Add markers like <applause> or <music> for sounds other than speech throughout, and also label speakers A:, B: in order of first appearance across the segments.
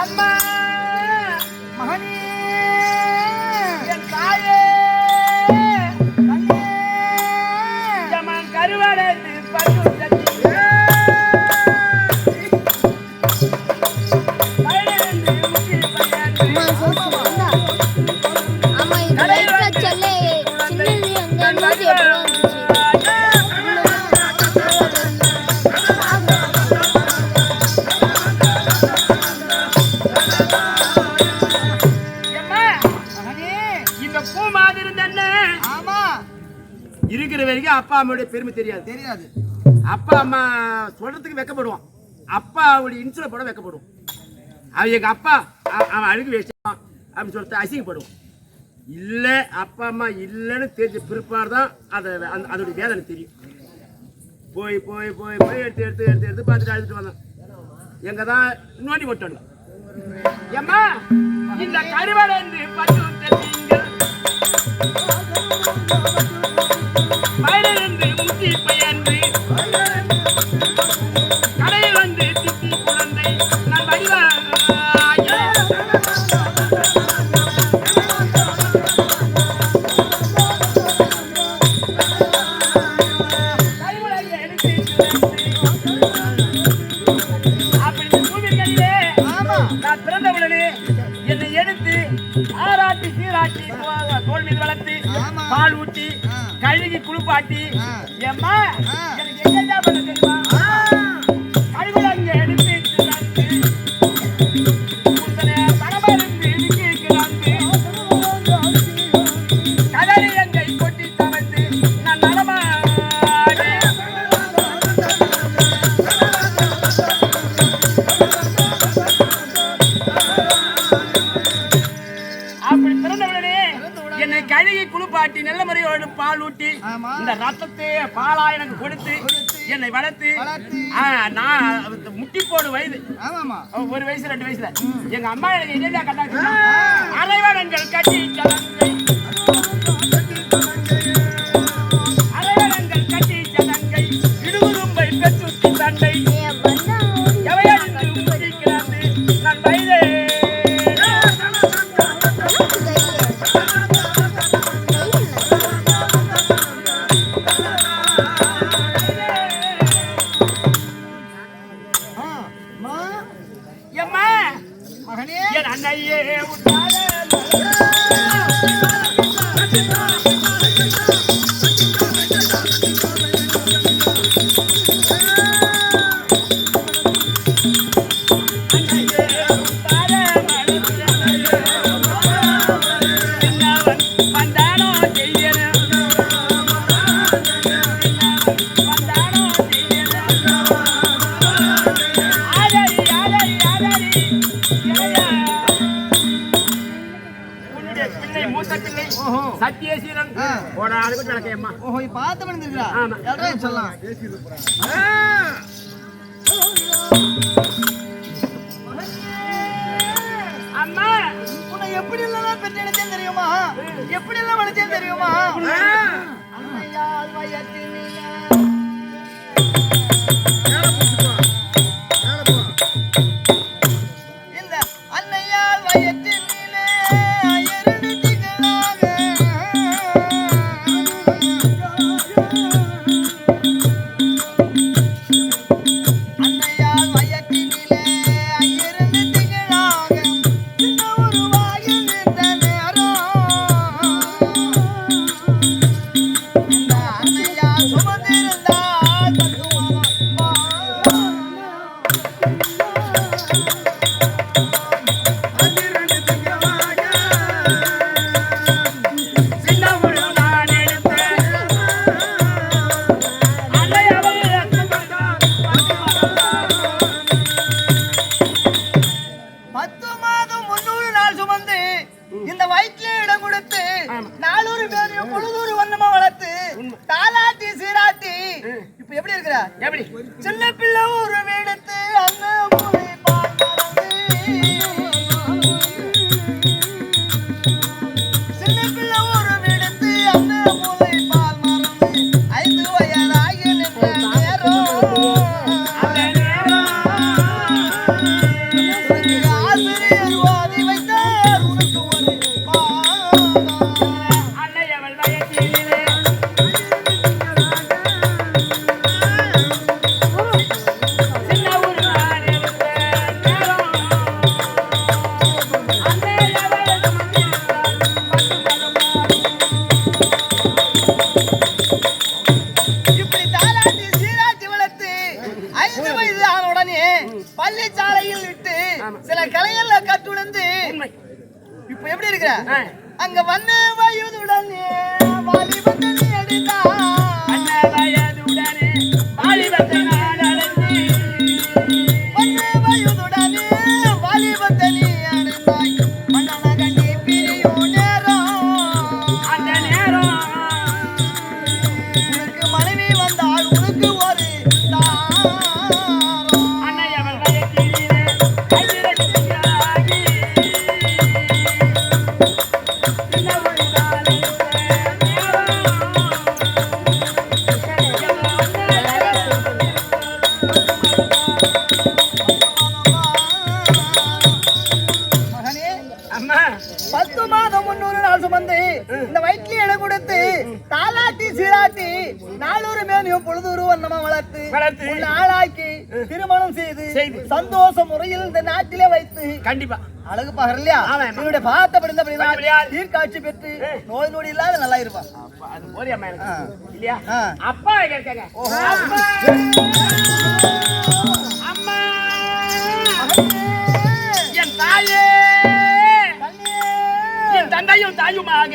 A: அம்மா!
B: மகனே!
A: அப்பா அம்மாவுடைய பெருமை தெரியாது.
B: தெரியாது.
A: அப்பா அம்மா சொல்றதுக்கு வெக்கப்படுவான். அப்பாவுடைய இன்சுல போட வெக்கப்படுவோம் அவன் எங்க அப்பா அவன் அழுகு வேஸ்டான் அப்படின்னு சொல்லிட்டு அசிங்கப்படுவான். இல்லை அப்பா அம்மா இல்லைன்னு தெரிஞ்ச பிற்பாடு தான் அதை அந்த அதோடைய வேதனை தெரியும். போய் போய் போய் போய் எடுத்து எடுத்து எடுத்து எடுத்து பார்த்துட்டு அழுதுட்டு வந்தேன். எங்க தான் நோண்டி போட்டாங்க ஏம்மா இந்த கருவடைந்து பட்டு நீங்கள் வயலிருந்து முத்தி பயன்று என்னை கழுகி குளிப்பாட்டி நல்ல முறையோடு பால் ஊட்டி. இந்த ரத்தத்தை பாலா எனக்கு கொடுத்து என்னை வளர்த்து. நான் முட்டி போடு வயது.
B: ஆமாமா
A: ஒரு வயசு ரெண்டு வயசுல. எங்க அம்மா எனக்கு என்னென்ன கட்டாங்க அரைவடங்கள் கட்டி எம்மா?
B: மகனே.
A: என் அண்ணையே உன்னாலே அண்ணா
B: உன்னை எப்படி எல்லாம் பெற்றெடுத்தேன் தெரியுமா எப்படி எல்லாம் வளர்த்தேன் தெரியுமா அன்னையால் வயத்தினிலே பள்ளிச்சாலையில் விட்டு சில கலைகள்ல கட்டுணர்ந்து இப்ப எப்படி இருக்கிற. அங்க வந்த வயதுடனே வாலிபத்தனி அடித்தான்
A: அன்ன வயதுடனே வாலிபத்தை
B: முறையில் இந்த நாட்டிலே வைத்து
A: கண்டிப்பா.
B: அழகு பாக்குற இல்லையா. என்னுடைய பார்த்த படிந்தபடிதான் தீர்க்காட்சி பெற்று நோய் நொடி இல்லாத நல்லா இருப்பான்
A: அது போறியா அம்மா எனக்கு?
B: ஆ.
A: இல்லையா. அப்பா கேட்காங்க அம்மா என் தாயே. என் தந்தையும் தாயுமாக.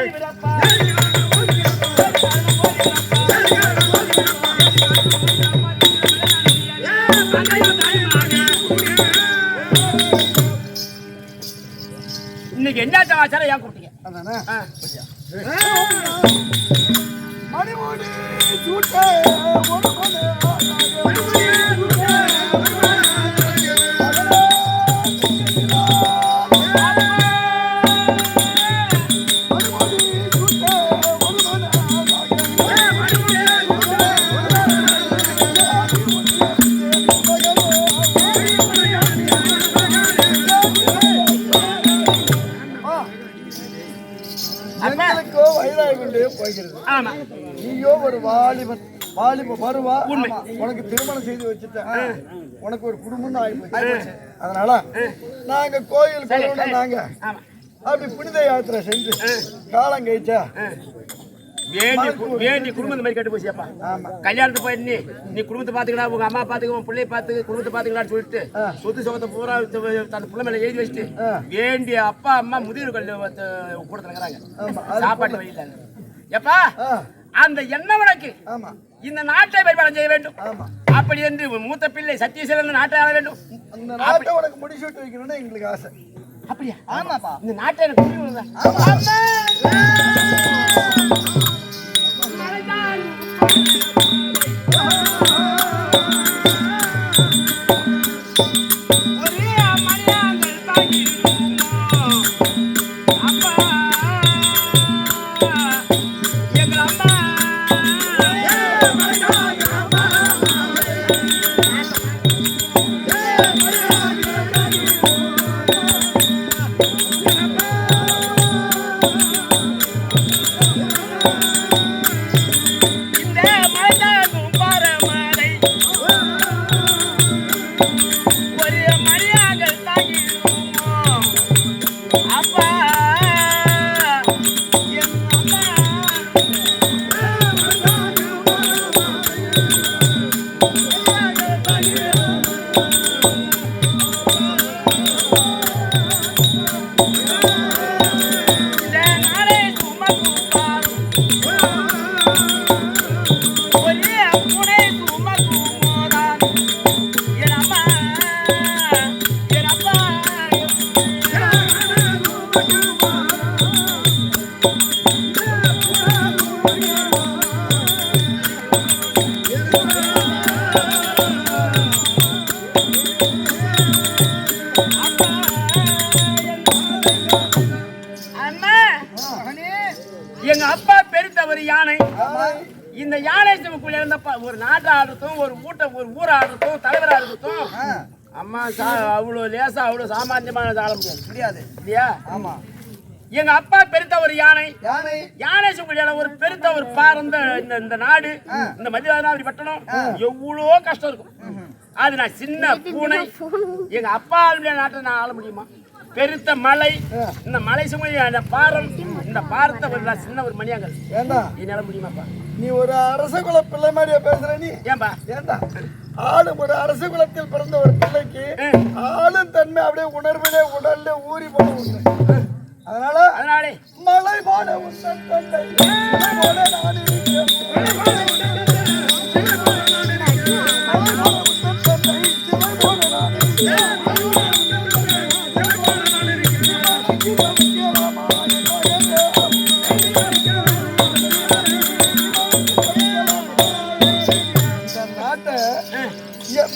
A: காரணம் ஓடி
C: கொண்டே போகிறது
A: ஆமா.
C: நீயோ ஒரு வாலிபன் வாலிப. ஆமா. உனக்கு திருமணம் செய்து வச்சுட்டேன். உனக்கு ஒரு குடும்பம் தான் ஆயிப்போச்சு அதனால நாங்க கோயில். நாங்க அப்படி புனித யாத்திரை செஞ்சு காலம் கழிச்சா
A: வேண்டி கு- வேண்டி குடும்பம் மாதிரி கட்டு போச்சியப்பா.
C: ஆமா.
A: கல்யாணத்துக்கு போய் நீ நீ குடும்பத்தை பாத்துக்கடா உங்க அம்மா பாத்துக்க உன் பிள்ளைய பாத்துக்க குடும்பத்தை பாத்துக்கலாம்னு சொல்லிட்டு. சொத்து சொகத்தை பூரா த- தன் பிள்ளை மேல எழுதி வச்சுட்டு. வேண்டிய அப்பா அம்மா முதியோர் கல்வி கூட தங்குறாங்க
C: ஆமா, அது
A: சாப்பாட்டு வழியில. எப்பா? அந்த எண்ணெய் வழக்கு
C: ஆமா.
A: இந்த நாட்டை பரிபாலனை செய்ய வேண்டும்.
C: ஆமா.
A: அப்படி என்று மூத்த பிள்ளை சத்தியசீலன் நாட்டை ஆள வேண்டும்.
C: அந்த நாட்டை உனக்கு முடிச்சு விட்டு வைக்கணும்னு எங்களுக்கு ஆசை.
A: அப்படியா?
B: ஆமாப்பா.
A: இந்த நாட்டை எனக்கு புரிய வருதா? அவ்வளவு லேசா அவ்வளவு சாமானியமான ஆள முடியாது
C: முடியாது.
A: இல்லையா?
C: ஆமா.
A: எங்க அப்பா பெருத்த ஒரு யானை.
C: யானை?
A: யானை ஒரு பெருத்த ஒரு பாரந்த இந்த இந்த நாடு. இந்த மதியானாபுரி பட்டணம். எவ்வளோ கஷ்டம் இருக்கும். அது நான் சின்ன பூனை. எங்க அப்பா ஆளுடைய நாட்டை நான் ஆள முடியுமா? பெருத்த மலை. இந்த மலை சுமை பாரம் இந்த பாரத்தை ஒரு சின்ன ஒரு மணியாங்கல்.
C: ஏண்டா?
A: என்னால முடியுமாப்பா?
C: நீ ஒரு அரச குல பிள்ளை மாதிரியா பேசுற நீ?
A: ஏன்பா?
C: ஏண்டா? ஆளும் ஒரு அரச குலத்தில் பிறந்த ஒரு பிள்ளைக்கு ஆளும் தன்மை அப்படியே உணர்விலே உடல்ல ஊறி போன ஒண்ணு. அதனால
A: அதனாலே.
C: மலை போல உந்தன் தந்தை சிலை போல நான் இருக்கிறேன். மலை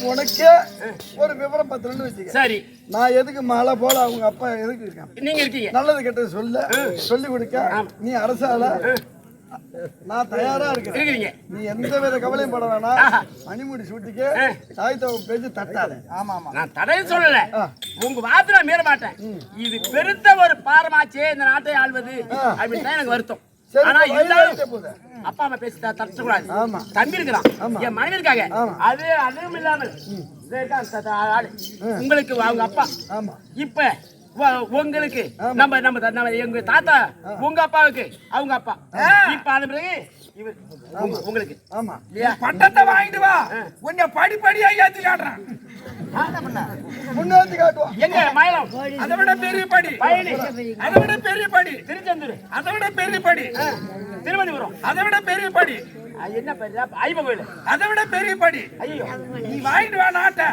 C: உனக்கே ஒரு விவரம் பத்திரன்னு வச்சுக்க.
A: சரி.
C: நான் எதுக்கு மழை போல அவங்க அப்பா எதுக்கு இருக்கான்
A: நீங்க இருக்கீங்க.
C: நல்லது கெட்டது சொல்ல. சொல்லி கொடுக்க. நீ அரசால நான் தயாரா இருக்கிறேன்
A: இருக்கிறீங்க
C: நீ எந்த வித கவலையும் பட வேணாம். மணிமுடி சூட்டிக்கு தாய் தவ பேச்சு தட்டாத. ஆமா ஆமா.
A: நான் தடை சொல்லல. உங்க வார்த்தை நான் மீற மாட்டேன். இது பெருத்த ஒரு பாரமாச்சே இந்த நாட்டை ஆள்வது? அப்படின்னு தான் எனக்கு வருத்தம். ஆனா இருந்தாலும். அப்பா அம்மா பேசி தட்டக்கூடாது
C: ஆமா.
A: தம்பி இருக்கிறான் என் மனைவி இருக்காங்க அது அதுவும் இல்லாமல். உங்களுக்கு அவங்க அப்பா. இப்ப உங்களுக்கு நம்ம நம்ம எங்க தாத்தா உங்க அப்பாவுக்கு அவங்க அப்பா. இப்ப அது பிறகு உங்களுக்கு.
C: ஆமா.
D: பட்டத்தை வாங்கிட்டு வா. உன்னை படி படியா ஏத்தி காட்டுறான்.
C: காட்டுவான்
A: எங்க? மயிலம்.
D: அதை விட பெரிய படி. அதை விட பெரிய படி.
A: திருச்செந்தூர்.
D: அதை விட பெரிய படி.
A: திருவனந்தபுரம்.
D: அதை விட பெரிய படி.
A: என்ன கோயில்.
D: அதை விட பெரிய படி.
A: ஐயோ.
D: நீ வாங்கிட்டு வா நாட்டை.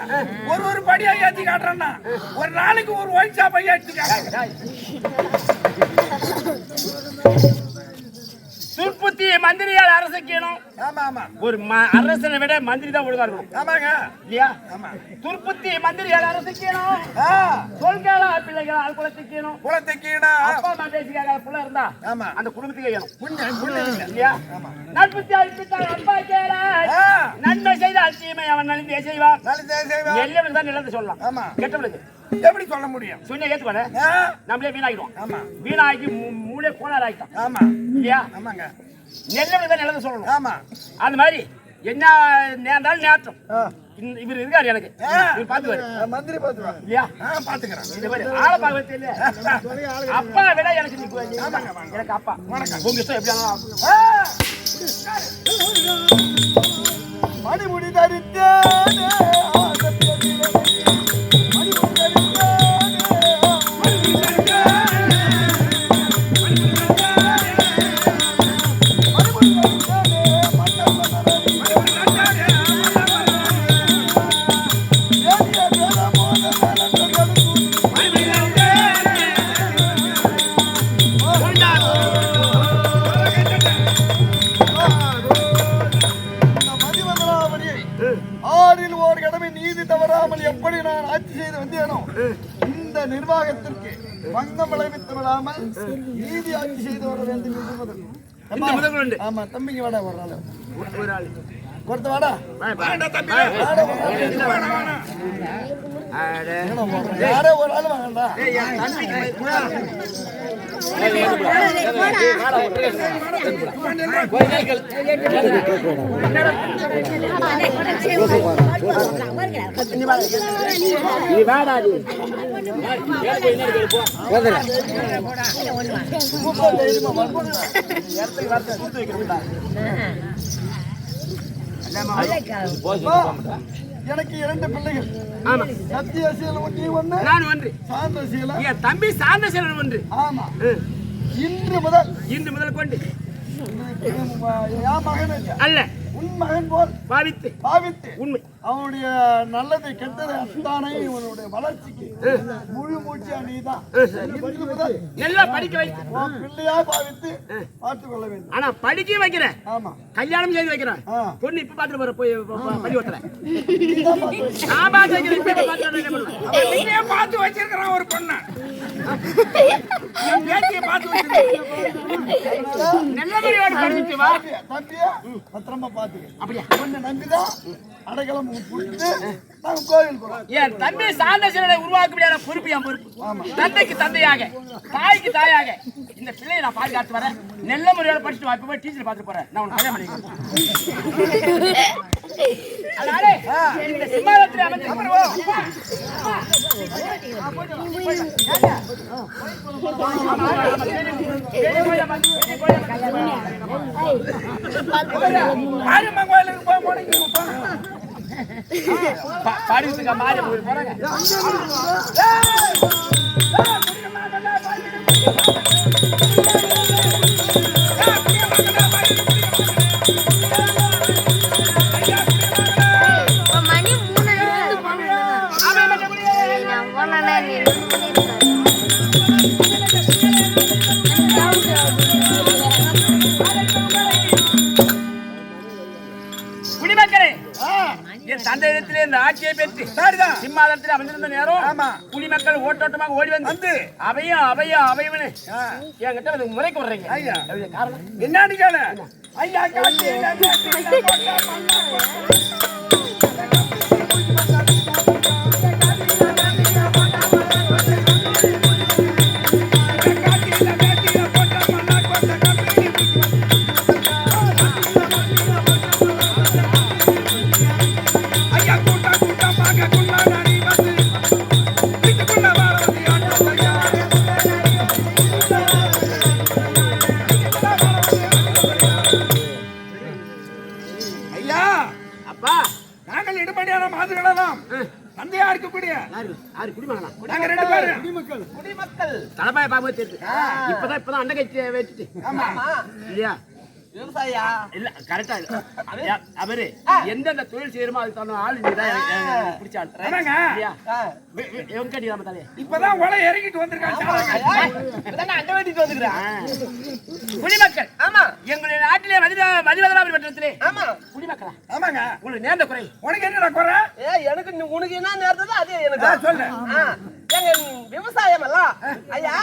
D: ஒரு ஒரு படியா ஏத்தி காட்டுறான்னா ஒரு நாளைக்கு ஒரு ஒயிட் ஷாப்பை ஏத்தி காட்டுறேன்
A: துர்ப்புத்தி மந்திரியால் அரசுக்கணும்
D: ஆமா ஆமா.
A: ஒரு அரசனை விட மந்திரி தான் ஒழுங்கா இருக்கணும்.
D: ஆமாங்க.
A: இல்லையா?
D: ஆமா.
A: துர்ப்புத்தி மந்திரியால் அரசுக்கணும்
D: ஆ,
A: சொல்களா பிள்ளைகள் ஆள் குலத்துக்கணும்
D: குளத்துக்கீடா
A: அப்பா இருந்தா
D: ஆமா.
A: அந்த குடும்பத்துக்கு
D: இல்லை.
A: இல்லையா? நட்புத்தி கேள
D: ஆ,
A: நன்மை செய்தால் தீமை அவன் நன்மை செய்வான். எல்லாரும் தான் நிலந்து சொல்லலாம்.
D: ஆமா.
A: கெட்டவளுக்கு
D: எப்படி சொல்ல முடியும்?
A: சொன்ன ஏத்துக்கோட
D: ஆ,
A: நம்மளே வீணாகிடுவோம்
D: ஆமா.
A: வீணாகி மூளை கோளாறு ஆகிட்டோம்
D: ஆமா.
A: இல்லையா?
D: ஆமாங்க.
A: நெல்லவனுக்கு தான் நிலந்து சொல்லணும்.
D: ஆமா.
A: அந்த மாதிரி என்ன நேர்ந்தாலும் நேற்றம் இவர் இருக்காரு எனக்கு. இவர் பாத்துவாரு
C: மந்திரி பார்த்துவா
A: இல்லையா?
D: ஆ, பாத்துக்கிறேன்
A: இந்த மாதிரி ஆளை பார்க்க தெரியல அப்பா விட எனக்கு நீ எனக்கு அப்பா. வணக்கம். உங்க இஷ்டம் எப்படி ஆனாலும்
D: ஆ,
C: மணிமுடி தரித்தேனே. தம்பிங்க வாடா ஒரு நாள்
A: ஒரு ஆள்.
C: ஒருத்த வாடா? யாரோ ஒரு ஆள் வாங்கடா.
A: நீ வாடா நீ
C: கூப்பிட்டா எனக்கு இரண்டு பிள்ளைகள்.
A: ஆமா.
C: சத்தியசீல நீ ஒண்ணு.
A: நான் ஒன்று.
C: சாந்தசீல
A: என் தம்பி சார்ந்த செல்வன் ஒன்று.
C: ஆமா. இன்று முதல்.
A: இன்று முதல் கொண்டு. அல்ல.
C: உன் மகன் போல்
A: பாவித்து.
C: பாவித்து.
A: உண்மை.
C: அவனுடைய நல்லதை கெட்டதை அத்தானை இவனுடைய வளர்ச்சிக்கு முழு முதல்
A: நல்லா படிக்க வைத்து
C: பிள்ளையா பாவித்து பார்த்துக் கொள்ள வேண்டும்.
A: ஆனா படிக்க வைக்கிறேன்
C: ஆமா.
A: கல்யாணம் செய்து வைக்கிறேன்
C: ஆ.
A: பொண்ணு இப்ப பாத்துட்டு போற போய் ப- ப- பள்ளி ஓட்டல
C: நீதான் பார்த்து வை.
A: நான் பாத்து
D: பார்த்து வச்சிருக்கிறான் ஒரு பொண்ணை. என் பார்த்து வச்சிருக்கான்
A: நல்ல முறையோடு படிச்சுட்டு வா
C: தம்பியா, பத்திரமா பாத்துக்க
A: அப்படியா
C: உன்னை நம்பிதான் அடைக்கலம் கொடுத்து நாங்க கோவில் போறோம்
A: என் தம்பி சார்ந்த சிலரை உருவாக்க முடியாத பொறுப்பு என் பொறுப்பு. தந்தைக்கு தந்தையாக தாய்க்கு தாயாக. இந்த பிள்ளையை நான் பாதுகாத்து வரேன். நெல்ல முறையோட படிச்சுட்டு வா இப்ப போய் டீச்சர் பார்த்துட்டு போறேன். நான் உனக்கு கல்யாணம் பண்ணிக்கிறேன் அதனாலே, இந்த அமர்ந்து
D: மாரியம்மன் கோயிலுக்கு போக போனீங்க
A: பாடிட்டு மாறி போய் போறாங்க
E: இப்ப நான் போனா நீ
A: குடிமக்களே என் தந்தையிடத்திலே இந்த ஆட்சியை பெற்று
D: சரிதான்.
A: சிம்மாதனத்தில் அமர்ந்திருந்த நேரம்
D: ஆமா.
A: குடிமக்கள் ஓட்டோட்டமாக ஓடி வந்து
D: வந்து.
A: அவையும் அவையும் அவையும்னு என்கிட்ட வந்து முறைக்கு வர்றீங்க.
D: ஐயா.
A: அதுக்கு காரணம்?
D: என்னன்னு கேளு. ஐயா காட்டியில <laughs>
A: இல்ல கரெக்டா இல்ல. அவரு எந்தெந்த தொழில் செய்யறோமோ அதுக்கு தகுந்த ஆள் பிடிச்ச
D: ஆமாங்க.
A: இல்லையா எங்க கட்டிக்கலாம் தலையே?
D: இப்பதான் உலை இறங்கிட்டு வந்திருக்காங்க.
B: அங்க வேண்டிட்டு வந்துக்கிறேன்.
A: குடிமக்கள்.
B: ஆமா.
A: எங்களுடைய நாட்டிலே மதித மதிவதனாபுரி பட்டணத்திலே.
B: ஆமா.
A: குடிமக்களா?
D: ஆமாங்க.
A: உங்களுக்கு நேர்ந்த குறை.
D: உனக்கு என்னடா குறை?
B: ஏ எனக்கு நீ- உனக்கு என்ன நேர்ந்ததோ அதே எனக்கு.
D: ஆ, சொல்லு.
B: ஆ, எங்க விவசாயம் எல்லாம் ஐயா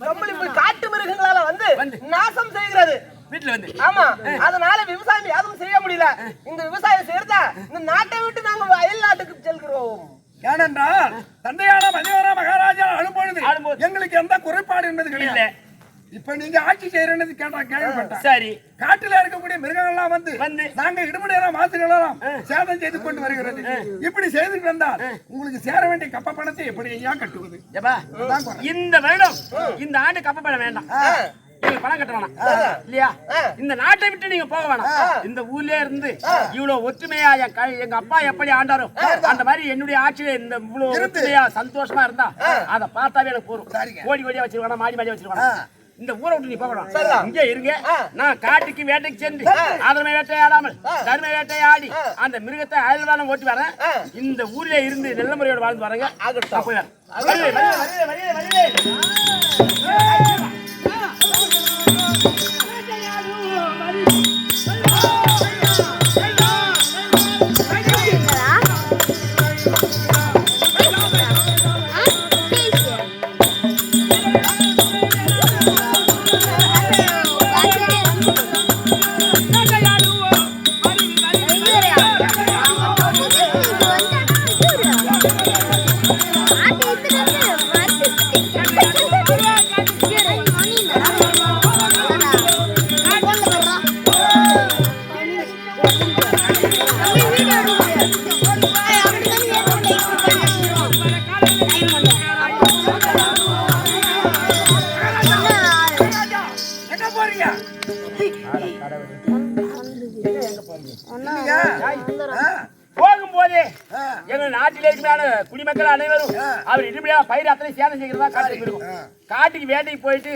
B: கம்பளி போய் காட்டு மிருகங்களால வந்து
A: வந்து.
B: நாசம் செய்கிறது
A: வீட்டுல வந்து
B: ஆமா அதனால விவசாயம் எதுவும் செய்ய முடியல இந்த விவசாயம் செய்யறதா இந்த நாட்டை விட்டு நாங்க அயல் நாட்டுக்கு செல்கிறோம்
D: ஏனென்றால் தந்தையான மதிவர மகாராஜா அழும்பொழுது
A: ஆளும்பொழுது.
D: எங்களுக்கு எந்த குறைபாடு என்பது
A: இல்ல.
D: கிடையாது இப்ப நீங்க ஆட்சி கேள்விப்பட்டேன்.
A: சரி.
D: காட்டுல இருக்கக்கூடிய மிருகங்கள்லாம் வந்து
A: வந்து.
D: நாங்க இடுபடியான மாசுகளெல்லாம் சேதம் செய்து கொண்டு வருகிறது. இப்படி செய்துட்டு வந்தால் உங்களுக்கு சேர வேண்டிய கப்ப பணத்தை எப்படி ஐயா கட்டுவது.
A: இந்த வருடம் இந்த ஆண்டு கப்பப்பட வேண்டாம். நீங்க பணம் கட்ட வேணாம். இல்லையா? இந்த நாட்டை விட்டு நீங்க போக வேணாம். இந்த ஊர்லயே இருந்து இவ்வளவு ஒற்றுமையா எங்க அப்பா எப்படி ஆண்டாரோ அந்த மாதிரி என்னுடைய ஆட்சியில இந்த இவ்வளவு ஒற்றுமையா சந்தோஷமா இருந்தா அத பார்த்தாவே எனக்கு போறோம்
D: சரிங்க.
A: ஓடி ஓடியா வச்சிருவானா மாடி மாடி வச்சிருவானா? இந்த ஊரை விட்டு நீ போக வேணாம்
B: சரிதான்.
A: இங்கே இருங்க. நான் காட்டுக்கு வேட்டைக்கு சென்று அதனை வேட்டையாடாமல் தருமை வேட்டையாடி அந்த மிருகத்தை அயல்வானம் ஓட்டி வரேன். இந்த ஊர்ல இருந்து நல்ல முறையோட வாழ்ந்து வரேங்க. போய் வரேன். ஒன்னா
C: போது.
A: எங்கள் நாட்டில் இருக்கிறான குடிமக்கள் அனைவரும் அவர் இருபடியா பயிர் அத்தனை சேதம் செய்கிறதா காட்டுக்கு இருக்கும் காட்டுக்கு வேட்டைக்கு போயிட்டு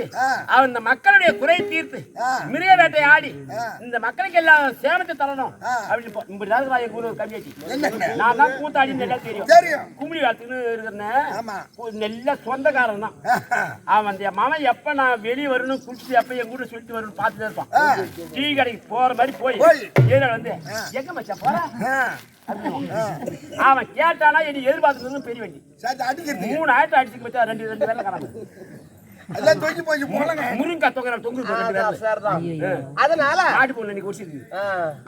A: அவன் இந்த மக்களுடைய குறை தீர்த்து மிருக வேட்டை ஆடி இந்த மக்களுக்கு எல்லாம் சேமத்தை தரணும் அப்படின்னு இப்படிதான் எங்க ஊர் கம்மியாச்சு நான் தான் கூத்தாடி நல்லா தெரியும். கும்படி காலத்துக்கு இருக்கிறேன். நல்ல சொந்தக்காரன் தான். அவன் அந்த மாமன் எப்ப நான் வெளியே வரணும் குளிச்சுட்டு எப்ப எங்க ஊர்ல சொல்லிட்டு வரணும் பார்த்துட்டு இருப்பான். டீ கடைக்கு போற மாதிரி போய் வந்து எங்க மச்சா போற? அவன் கேட்டானா இனி எதிர்பார்த்துட்டு பெரிய வண்டி. மூணு ஆயிரத்தி அடிச்சுக்கு வச்சா ரெண்டு ரெண்டு வேலை கிடக்கு
C: எல்லாம் தொங்கி போய் போலங்க
A: முருங்கா தொங்குற தொங்கு
B: அதனால?
A: ஆடி பொண்ணு நீ குடிச்சிருக்கு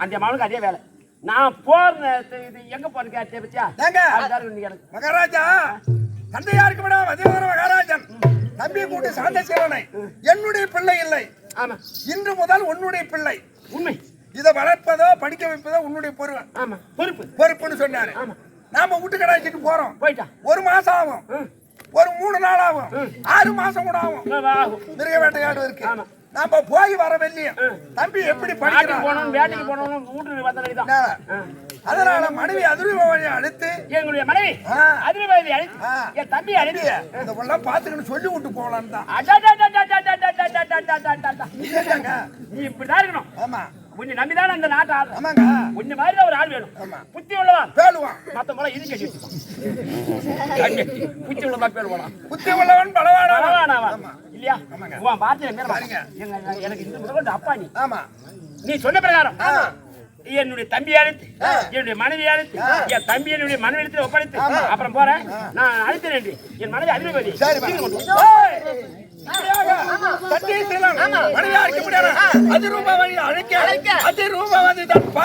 A: அந்த மகனுக்கு அதே வேலை. நான் போறேன் இது எங்க போறேன் கேட்டே பத்தியா?
D: மகாராஜா தந்தையா இருக்க மேடம் அதிகார மகாராஜன். தம்பி கூட்டு சாந்த சீரனை என்னுடைய பிள்ளை இல்லை. இன்று முதல் உன்னுடைய பிள்ளை.
A: உண்மை.
D: இதை வளர்ப்பதோ படிக்க வைப்பதோ உன்னுடைய பொறுப்பு
A: பொறுப்பு.
D: பொறுப்புன்னு சொன்னாரு. நாம வீட்டு கடாய்ச்சிட்டு போறோம்.
A: போயிட்டா.
D: ஒரு மாசம் ஆகும். ஒரு மூணு நாள் ஆகும். ஆறு மாசம் கூட ஆகும். மிருக வேட்டையாடு
A: இருக்கு.
D: நாம போய் வர வெள்ளியும் தம்பி எப்படி படிக்கிறான்?
A: போனோம் வேட்டைக்கு போனோம் வீட்டுக்கு
D: அதனால மனைவி அதிர்வாதி அழுத்து
A: எங்களுடைய மனைவி அதிர்வாதி அழுத்து என் தம்பி அழுத்து.
D: இதெல்லாம் பாத்துக்கணும் சொல்லி விட்டு போகலான்னு தான்.
A: நீ இப்படிதான் இருக்கணும்
D: ஆமா
A: உன்னை நம்பிதான் அந்த நாட்டு ஆள்?
D: ஆமாங்க.
A: உன்னை மாதிரி ஒரு ஆள் வேணும். புத்தி உள்ளவா
D: பேழுவான்
A: மத்த போல இது கட்டி வச்சுப்பான் புத்தி உள்ளவா பேழுவானா
D: புத்தி உள்ளவன் பலவானா
A: பலவானாவா இல்லையா? உன் வார்த்தையில மேல பாருங்க எனக்கு இந்த முதல் அப்பா நீ.
D: ஆமா.
A: நீ சொன்ன பிரகாரம். என்னுடைய தம்பி அழைத்து என்னுடைய மனைவி அழைத்து என் தம்பி என்னுடைய மனைவி எடுத்து ஒப்படைத்து அப்புறம் போறேன். நான் அழைத்தேன் என் மனைவி அதிபதி
D: சத்தீஸ்வரன் மனைவியா இருக்க முடியாது அது ரூபா வழி அழைக்க அது ரூபா வந்து தப்பா.